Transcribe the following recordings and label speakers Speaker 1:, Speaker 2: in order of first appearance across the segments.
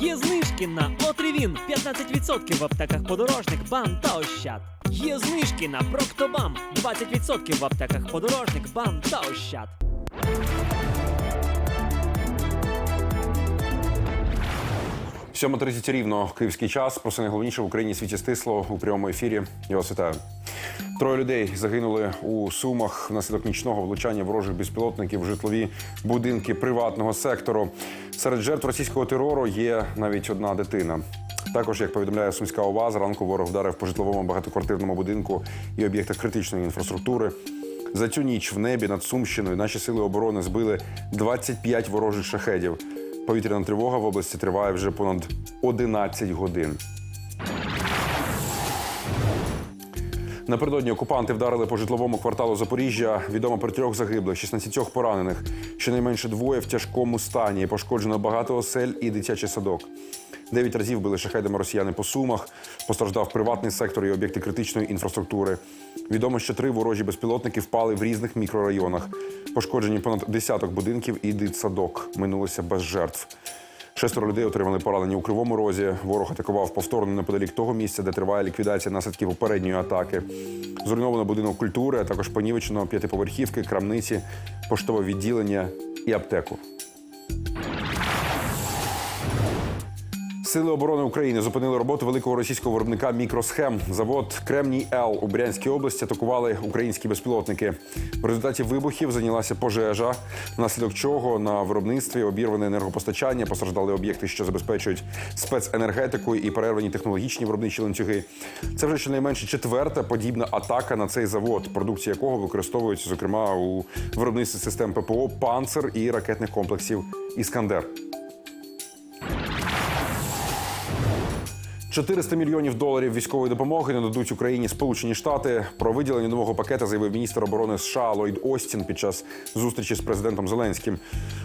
Speaker 1: Є знижки на Отривін 15% в аптеках подорожник, бам та ощад. Є знижки на Проктобам 20% в аптеках подорожник, бам та ощад.
Speaker 2: Сьома 30 рівно київський час. Про все найголовніше в Україні світі стисло у прямому ефірі. Я вас вітаю. Троє людей загинули у Сумах внаслідок нічного влучання ворожих безпілотників в житлові будинки приватного сектору. Серед жертв російського терору є навіть одна дитина. Також, як повідомляє Сумська ОВА, зранку ворог вдарив по житловому багатоквартирному будинку і об'єктах критичної інфраструктури. За цю ніч в небі над Сумщиною наші сили оборони збили 25 ворожих шахедів. Повітряна тривога в області триває вже понад 11 годин. Напередодні окупанти вдарили по житловому кварталу Запоріжжя. Відомо про трьох загиблих, 16 поранених. Щонайменше двоє в тяжкому стані. Пошкоджено багато осель і дитячий садок. Дев'ять разів били шахедами росіяни по сумах. Постраждав приватний сектор і об'єкти критичної інфраструктури. Відомо, що три ворожі безпілотники впали в різних мікрорайонах. Пошкоджені понад десяток будинків і дитсадок. Минулося без жертв. Шестеро людей отримали поранення у кривому розі. Ворог атакував повторно неподалік того місця, де триває ліквідація наслідків попередньої атаки. Зруйновано будинок культури, а також понівечено п'ятиповерхівки, крамниці, поштове відділення і аптеку. Сили оборони України зупинили роботу великого російського виробника мікросхем. Завод Кремній Л у Брянській області атакували українські безпілотники. В результаті вибухів зайнялася пожежа, внаслідок чого на виробництві обірване енергопостачання, постраждали об'єкти, що забезпечують спеценергетику і перервані технологічні виробничі ланцюги. Це вже щонайменше четверта подібна атака на цей завод, продукція якого використовують зокрема у виробництві систем ППО «Панцер» і ракетних комплексів Іскандер. 400 мільйонів доларів військової допомоги нададуть Україні Сполучені Штати. Про виділення нового пакета заявив міністр оборони США Ллойд Остін під час зустрічі з президентом Зеленським.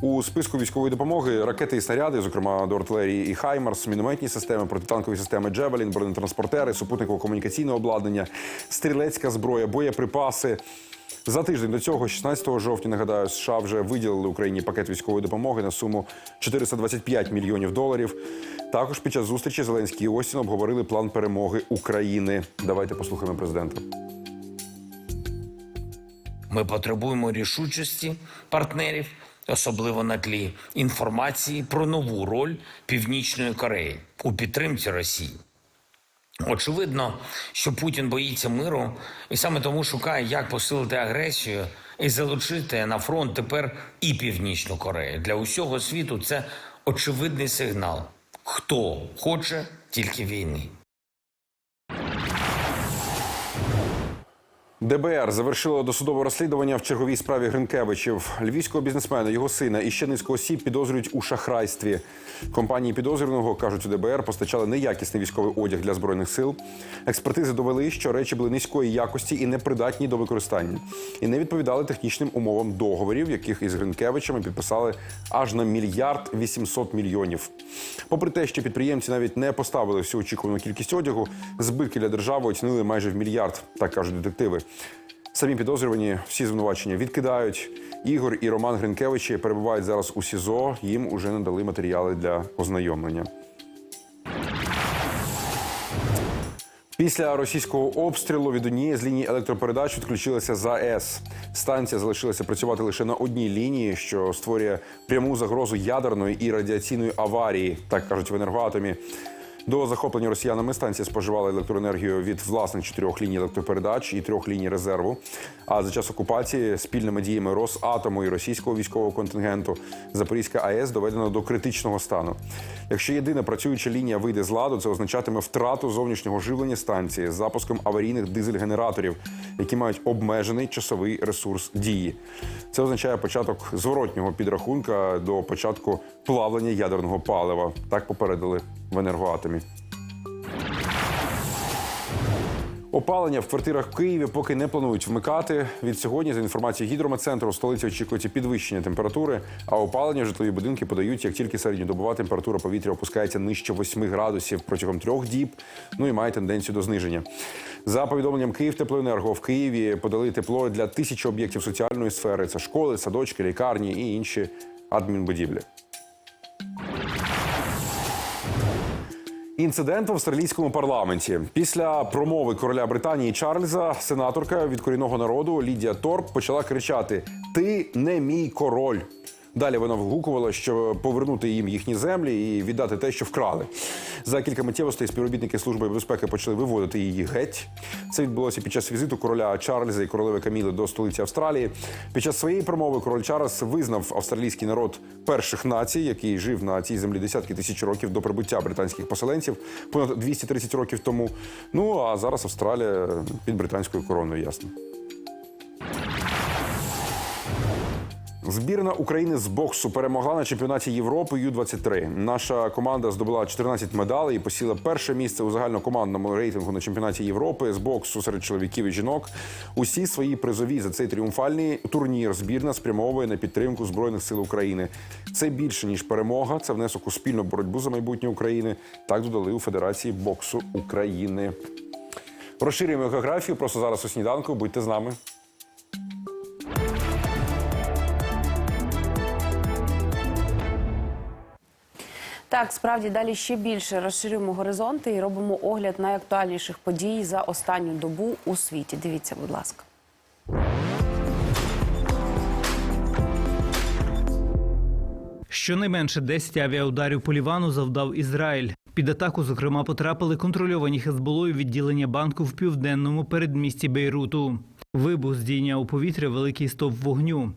Speaker 2: У списку військової допомоги ракети і снаряди, зокрема до артилерії і Хаймарс, мінометні системи, протитанкові системи Джевелін, бронетранспортери, супутниково комунікаційне обладнання, стрілецька зброя, боєприпаси. За тиждень до цього, 16 жовтня, нагадаю, США вже виділили Україні пакет військової допомоги на суму 425 мільйонів доларів. Також під час зустрічі Зеленський і Остін обговорили план перемоги України. Давайте послухаємо президента.
Speaker 3: Ми потребуємо рішучості партнерів, особливо на тлі інформації про нову роль Північної Кореї у підтримці Росії. Очевидно, що Путін боїться миру і саме тому шукає, як посилити агресію і залучити на фронт тепер і Північну Корею. Для усього світу це очевидний сигнал. Хто хоче тільки війни.
Speaker 2: ДБР завершило досудове розслідування в черговій справі Гринкевичів. Львівського бізнесмена, його сина і ще низку осіб підозрюють у шахрайстві. Компанії підозрюваного кажуть у ДБР постачали неякісний військовий одяг для збройних сил. Експертизи довели, що речі були низької якості і непридатні до використання, і не відповідали технічним умовам договорів, яких із Гринкевичами підписали аж на мільярд 800 мільйонів. Попри те, що підприємці навіть не поставили всю очікувану кількість одягу, збитки для держави оцінили майже в мільярд, так кажуть детективи. Самі підозрювані всі звинувачення відкидають. Ігор і Роман Гринкевичі перебувають зараз у СІЗО. Їм уже надали матеріали для ознайомлення. Після російського обстрілу від однієї з ліній електропередач відключилася ЗАЕС. Станція залишилася працювати лише на одній лінії, що створює пряму загрозу ядерної і радіаційної аварії, так кажуть в енергоатомі. До захоплення росіянами станція споживала електроенергію від власних чотирьох ліній електропередач і трьох ліній резерву. А за час окупації спільними діями Росатому і російського військового контингенту Запорізька АЕС доведено до критичного стану. Якщо єдина працююча лінія вийде з ладу, це означатиме втрату зовнішнього живлення станції з запуском аварійних дизель-генераторів, які мають обмежений часовий ресурс дії. Це означає початок зворотнього підрахунка до початку плавлення ядерного палива. Так попередили в енергоатомі. Опалення в квартирах в Києві поки не планують вмикати. Від сьогодні, за інформацією гідрометцентру, столиці очікується підвищення температури, а опалення в житлові будинки подають, як тільки середньодобова температура повітря опускається нижче 8 градусів протягом трьох діб. Ну і має тенденцію до зниження. За повідомленням Київтеплоенерго в Києві подали тепло для тисячі об'єктів соціальної сфери: це школи, садочки, лікарні і інші адмінбудівлі. Інцидент в австралійському парламенті після промови короля Британії Чарльза, сенаторка від корінного народу Лідія Торп почала кричати: Ти не мій король. Далі вона вгукувала, що повернути їм їхні землі і віддати те, що вкрали. За кілька миттєвостей співробітники служби безпеки почали виводити її геть. Це відбулося під час візиту короля Чарльза і королеви Каміли до столиці Австралії. Під час своєї промови король Чарльз визнав австралійський народ перших націй, який жив на цій землі десятки тисяч років до прибуття британських поселенців, понад 230 років тому. Ну а зараз Австралія під британською короною, ясно. Збірна України з боксу перемогла на чемпіонаті Європи Ю-23. Наша команда здобула 14 медалей і посіла перше місце у загальнокомандному рейтингу на чемпіонаті Європи з боксу серед чоловіків і жінок. Усі свої призові за цей тріумфальний турнір збірна спрямовує на підтримку збройних сил України. Це більше ніж перемога. Це внесок у спільну боротьбу за майбутнє України. Так додали у Федерації боксу України. Розширюємо географію. Просто зараз у сніданку. Будьте з нами.
Speaker 4: Так, справді далі ще більше розширюємо горизонти і робимо огляд найактуальніших подій за останню добу у світі. Дивіться, будь ласка.
Speaker 5: Щонайменше 10 авіаударів по Лівану завдав Ізраїль. Під атаку, зокрема, потрапили контрольовані Хезболою відділення банку в південному передмісті Бейруту. Вибух здійняв у повітря великий стовп вогню.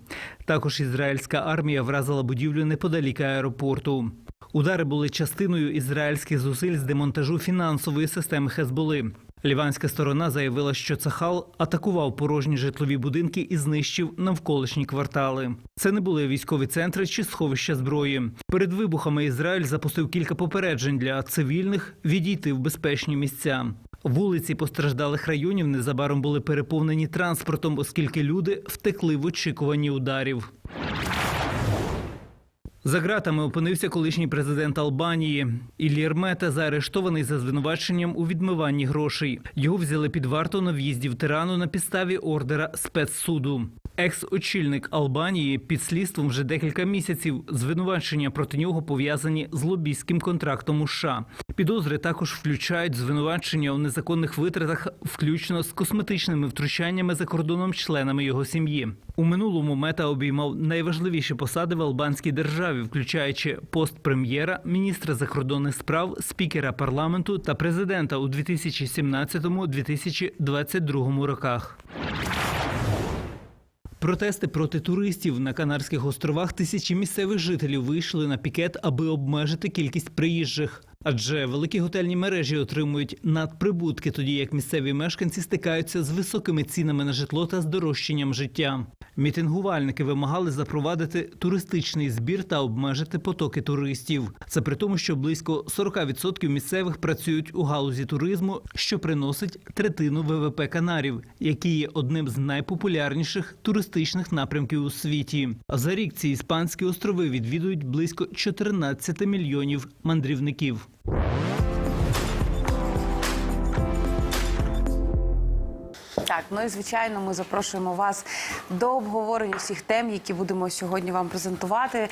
Speaker 5: Також ізраїльська армія вразила будівлю неподалік аеропорту. Удари були частиною ізраїльських зусиль з демонтажу фінансової системи Хезболи. Ліванська сторона заявила, що Цахал атакував порожні житлові будинки і знищив навколишні квартали. Це не були військові центри чи сховища зброї. Перед вибухами Ізраїль запустив кілька попереджень для цивільних відійти в безпечні місця. Вулиці постраждалих районів незабаром були переповнені транспортом, оскільки люди втекли в очікуванні ударів. За ґратами опинився колишній президент Албанії. Іллір Мета заарештований за звинуваченням у відмиванні грошей. Його взяли під варту на в'їзді в Тирану на підставі ордера спецсуду. Екс-очільник Албанії під слідством вже декілька місяців. Звинувачення проти нього пов'язані з лобійським контрактом у США. Підозри також включають звинувачення у незаконних витратах, включно з косметичними втручаннями за кордоном членами його сім'ї. У минулому мета обіймав найважливіші посади в албанській державі, включаючи пост прем'єра, міністра закордонних справ, спікера парламенту та президента у 2017-2022 роках. Протести проти туристів на Канарських островах тисячі місцевих жителів вийшли на пікет, аби обмежити кількість приїжджих. Адже великі готельні мережі отримують надприбутки, тоді як місцеві мешканці стикаються з високими цінами на житло та здорожчанням життя. Мітингувальники вимагали запровадити туристичний збір та обмежити потоки туристів. Це при тому, що близько 40% місцевих працюють у галузі туризму, що приносить третину ВВП Канарів, які є одним з найпопулярніших туристичних напрямків у світі. За рік ці іспанські острови відвідують близько 14 мільйонів мандрівників.
Speaker 4: Так, ну і звичайно, ми запрошуємо вас до обговорення всіх тем, які будемо сьогодні вам презентувати. Е,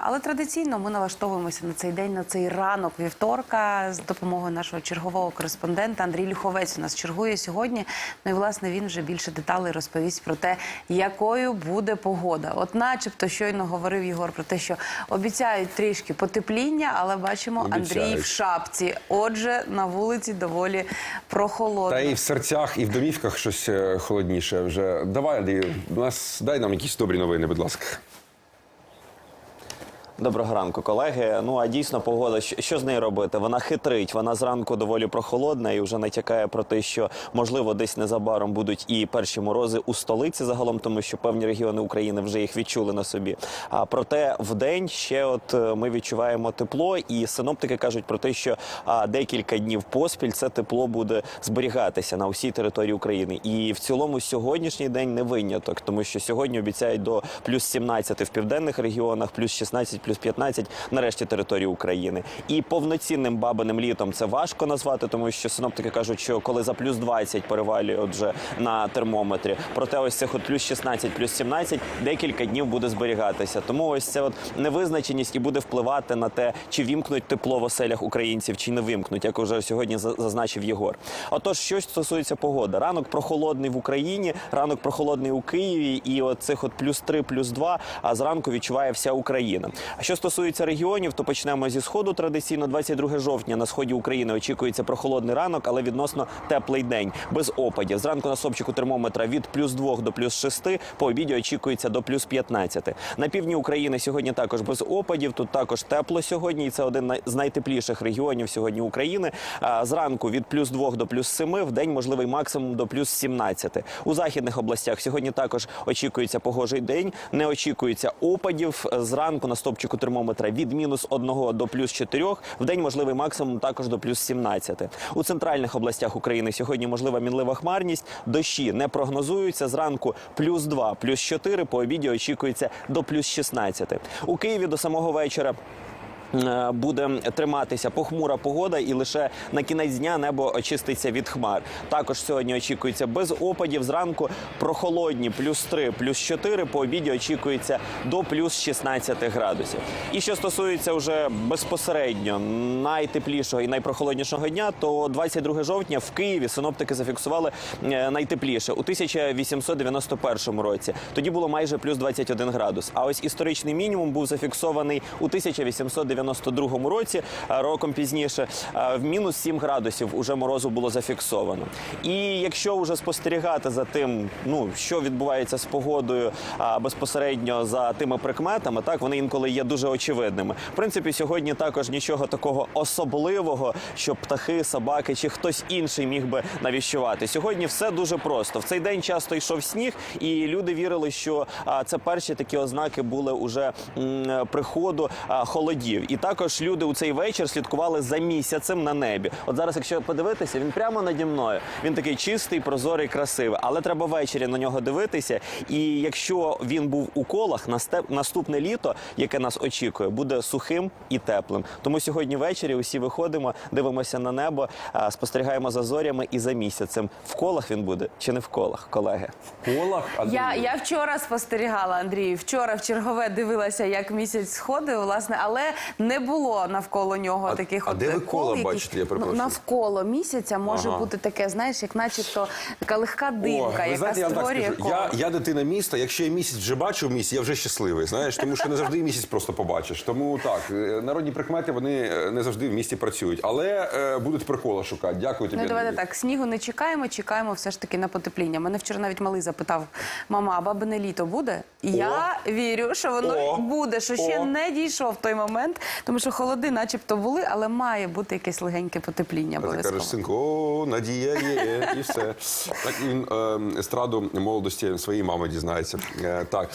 Speaker 4: але традиційно ми налаштовуємося на цей день, на цей ранок вівторка з допомогою нашого чергового кореспондента Андрій Люховець. У нас чергує сьогодні. Ну і власне він вже більше деталей розповість про те, якою буде погода. От, начебто, щойно говорив Єгор про те, що обіцяють трішки потепління, але бачимо Андрій в шапці. Отже, на вулиці доволі прохолодно.
Speaker 2: Та і в серцях, і в домівках щось е, холодніше вже. Давай, Андрію, нас дай нам якісь добрі новини, будь ласка.
Speaker 6: Доброго ранку, колеги. Ну а дійсно погода, що, з нею робити? Вона хитрить, вона зранку доволі прохолодна і вже натякає про те, що можливо десь незабаром будуть і перші морози у столиці загалом, тому що певні регіони України вже їх відчули на собі. А проте в день ще от е, ми відчуваємо тепло, і синоптики кажуть про те, що а, декілька днів поспіль це тепло буде зберігатися на усій території України. І в цілому сьогоднішній день не виняток, тому що сьогодні обіцяють до плюс 17 в південних регіонах, плюс 16, плюс плюс 15 на решті території України. І повноцінним бабиним літом це важко назвати, тому що синоптики кажуть, що коли за плюс 20 перевалює отже на термометрі, проте ось цих от плюс 16, плюс 17 декілька днів буде зберігатися. Тому ось це от невизначеність і буде впливати на те, чи вімкнуть тепло в оселях українців, чи не вимкнуть, як уже сьогодні за- зазначив Єгор. Отож, що стосується погоди, ранок прохолодний в Україні, ранок прохолодний у Києві, і от цих от плюс 3, плюс 2, а зранку відчуває вся Україна. А що стосується регіонів, то почнемо зі сходу. Традиційно 22 жовтня на сході України очікується прохолодний ранок, але відносно теплий день без опадів. Зранку на сопчику термометра від плюс 2 до плюс 6, по обіді очікується до плюс 15. На півдні України сьогодні також без опадів. Тут також тепло сьогодні, і це один з найтепліших регіонів сьогодні України. Зранку від плюс 2 до плюс 7, в день можливий максимум до плюс 17. У західних областях сьогодні також очікується погожий день. Не очікується опадів. Зранку на стопчику термометра від мінус 1 до плюс 4, в день можливий максимум також до плюс 17. У центральних областях України сьогодні можлива мінлива хмарність. Дощі не прогнозуються. Зранку плюс 2, плюс 4, по обіді очікується до плюс 16. У Києві до самого вечора. Е, Буде триматися похмура погода, і лише на кінець дня небо очиститься від хмар. Також сьогодні очікується без опадів. Зранку прохолодні плюс 3, плюс 4, По обіді очікується до плюс 16 градусів. І що стосується вже безпосередньо найтеплішого і найпрохолоднішого дня, то 22 жовтня в Києві синоптики зафіксували е, найтепліше у 1891 році. Тоді було майже плюс 21 градус. А ось історичний мінімум був зафіксований у 1892 році, роком пізніше, в мінус 7 градусів уже морозу було зафіксовано. І якщо вже спостерігати за тим, ну що відбувається з погодою а, безпосередньо за тими прикметами, так вони інколи є дуже очевидними. В принципі, сьогодні також нічого такого особливого, що птахи, собаки чи хтось інший міг би навіщувати. Сьогодні все дуже просто. В цей день часто йшов сніг, і люди вірили, що це перші такі ознаки були уже приходу холодів. І також люди у цей вечір слідкували за місяцем на небі. От зараз, якщо подивитися, він прямо наді мною. Він такий чистий, прозорий, красивий. Але треба ввечері на нього дивитися. І якщо він був у колах, наступне літо, яке нас очікує, буде сухим і теплим. Тому сьогодні ввечері усі виходимо, дивимося на небо, спостерігаємо за зорями і за місяцем. В колах він буде чи не в колах, колеги?
Speaker 2: Колах, а
Speaker 4: Я, я вчора спостерігала, Андрій. Вчора в чергове дивилася, як місяць сходив, власне, але не було навколо нього
Speaker 2: А-
Speaker 4: таких
Speaker 2: а
Speaker 4: от
Speaker 2: де ви кола бачите, я перепрошую?
Speaker 4: навколо місяця може
Speaker 2: Ага.
Speaker 4: бути таке, знаєш, як начебто така легка димка,
Speaker 2: ви
Speaker 4: яка
Speaker 2: знаєте, я
Speaker 4: створює коло.
Speaker 2: Я, я дитина міста. Якщо я місяць вже бачу в місті, я вже щасливий. Знаєш, тому що не завжди місяць просто побачиш. Тому так, е, народні прикмети вони е, не завжди в місті працюють, але е, будуть прикола шукати. Дякую тобі.
Speaker 4: Ну, давайте так, снігу не чекаємо, чекаємо все ж таки на потепління. Мене вчора навіть малий запитав, мама, а бабине літо буде? І я вірю, що воно
Speaker 2: О!
Speaker 4: буде, що ще не дійшов той момент, тому що холоди начебто були, але має бути якесь легеньке потепління
Speaker 2: А ти кажеш, синку, о, надія є, і все. Так він е, естраду молодості своєї мами дізнається. Е, так.